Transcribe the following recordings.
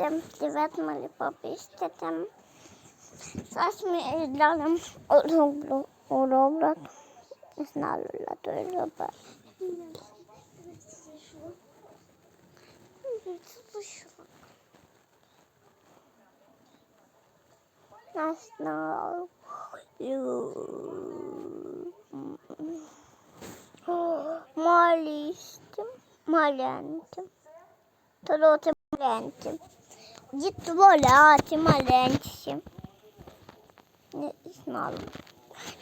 istedim. Divet Lollipop istedim. Saç mı izledim? Roblox. Roblox. Ist Nalula Dölobe. That's not you. Molly istim. Molly Дітволяті маленькі. Не знаю.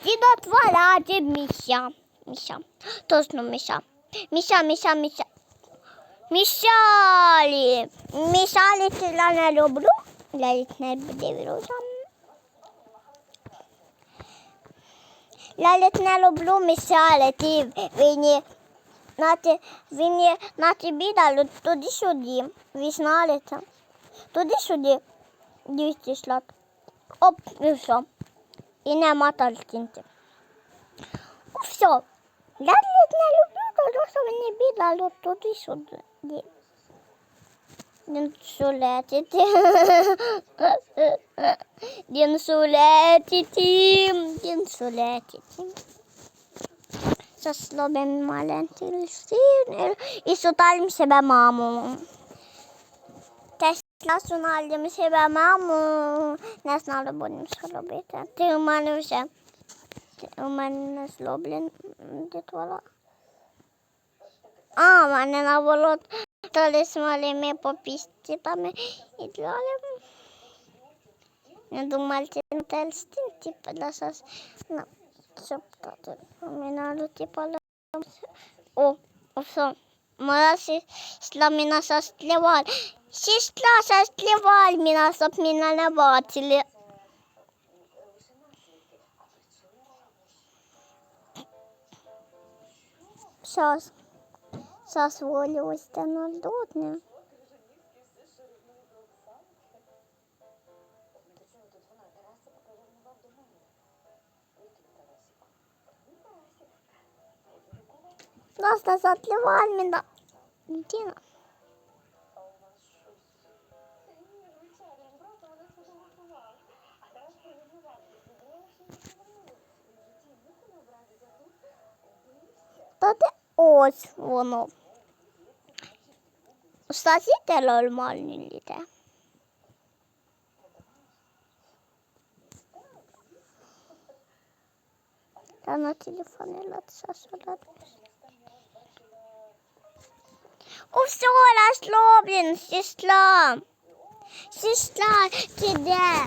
Дідотволяті міся. Міся. Точно міся. Міся, міся, міся. Мішалі. Мішалі я не люблю. Їх не дивлюся. Їх не люблю мішалі. Ті війні. На ті, він на тобі дали туди-сюди. Ви знали це? Туди-сюди. 200 шлат. Оп, і все. І нема картинки. Ну, все. Я не люблю, тому що вони бідали туди-сюди. Він сулетить. Він сулетить. Він сулетить. Зараз робимо маленький листин і суталимо себе маму. Насунальємо себе маму. Не знаю, будемо що робити. Ти у мене вже. У мене не зроблен дитвола. А, у мене наоборот. То з малими попістами і далі. Я думала, це не тельстин, типу, да, зараз, ну, щоб тут помінали, типу, о, о, все. Моя сестра меня состлевала. Сестра состлевала меня, чтоб меня не бачили. Сейчас. Волю стену дутне. Нас состлевала меня. Дина. Та де ось воно. Стасіте нормальні літе. Та на телефоні латша солодкість. У все розслаблен, сестра. Сестра, ти де?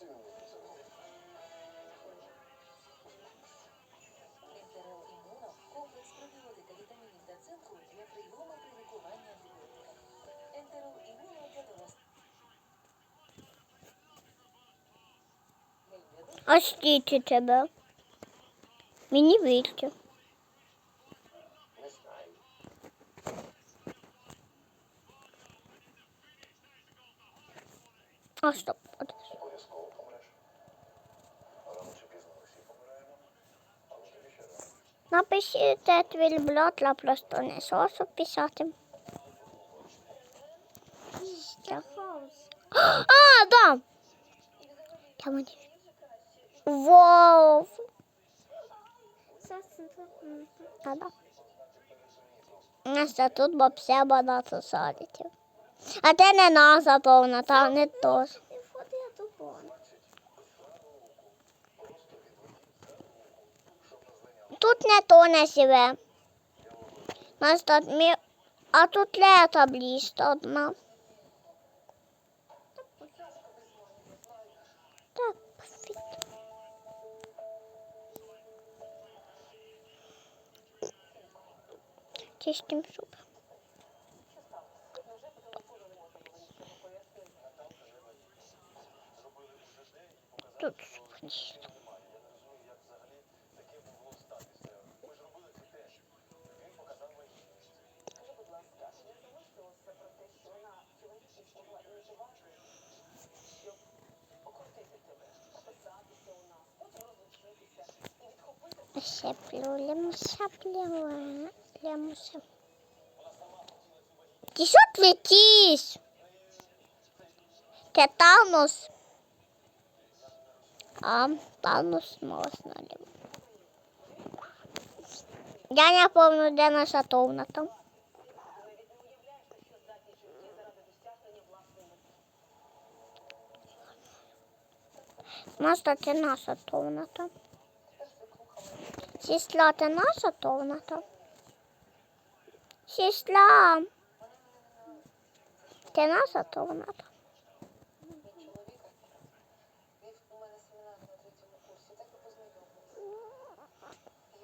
Інтерел імуно комплекс пробіотика вітамінів та цинку для прийому при лікуванні. Ентерел дорослих. А скільки тебе? Мені вірте. А стоп, Напишіть твій блот, я просто не сосу писати. А, да. Там вони. Вау. А, да. У нас тут бабця багато садить. А те не наза повна, та не то. тут не тоне живе. Нас тут мі... А тут лето блісто одна. Так, пофіт. Чистим суп. Шеплю, лемуся, плюю, лемуся. Ти що плетиш? Тетанус. А, танус ли? Я не помню, де наша комната. Наша це наша комната. Сестра, це наша комната. Сестра. Це наша комната. Він у мене семінар наша товната. курсі, Ти наша товната.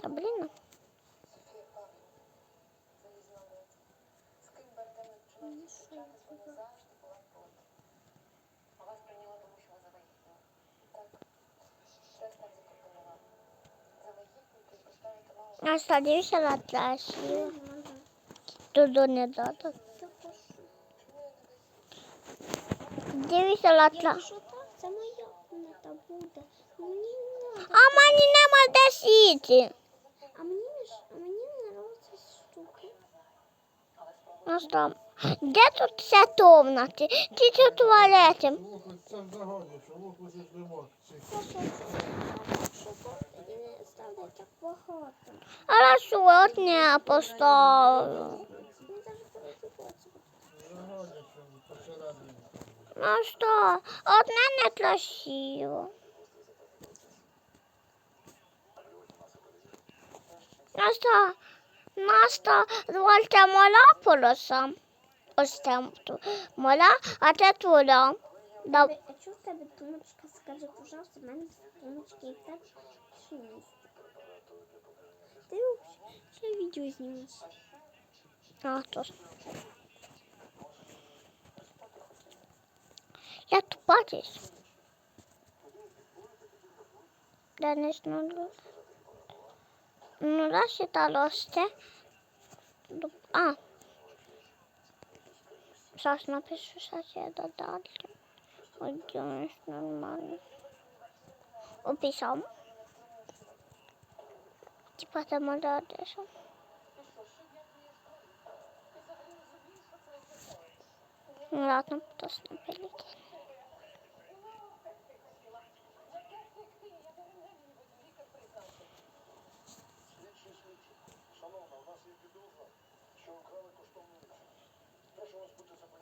Та блін. Дивися на трасі. Туди не дати. Дивися на трасі. Це моя комната буде. Мені не надо. А мені нема де сіти. А мені а мені не нравиться штуки. Ну що, де тут ця комната? Тільки в туалеті. Лук в загоні, що лук так і не ставлять. Хорошо, от не поставлю. Загоні, що посередині. Ну що, одне не красиво. Ну що, наста звольте мола пороса. Ось там мола, а це твоя. Да, А чого в тебе тумочка? Скажи, пожалуйста, в мене тумочки і в тебе що є. Ти взагалі ще відео знімеш. а, то ж. Я тупа десь. Денис, ну, ну, ну, да, считалось це. Ду- А. Зараз напишу сусіда далі. Ой, Денис, нормально. Описав. Типа це молодець. Ну ладно, просто напилить.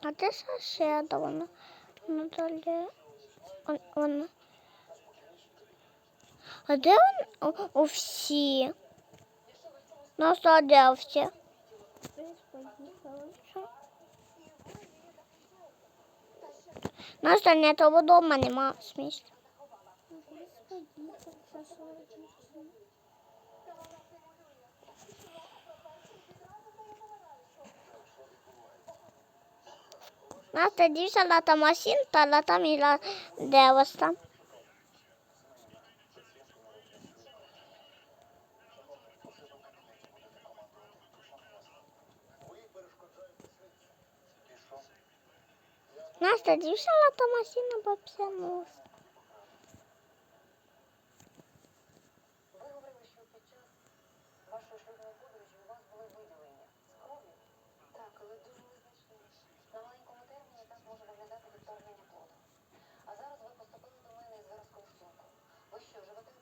А де сусіда вона? Ну далі. Он. А де він у, всі? Ну, що де всі? Поїхали. Ну, не того дома нема смісу. Настя, дивися, лата машин, та лата міла девоста. Настя, дивися, лата машина, що вашої шлюбної подорожі у вас були виділення кров'ю. Так, але дуже незначні. На маленькому терміні так може виглядати відторгнення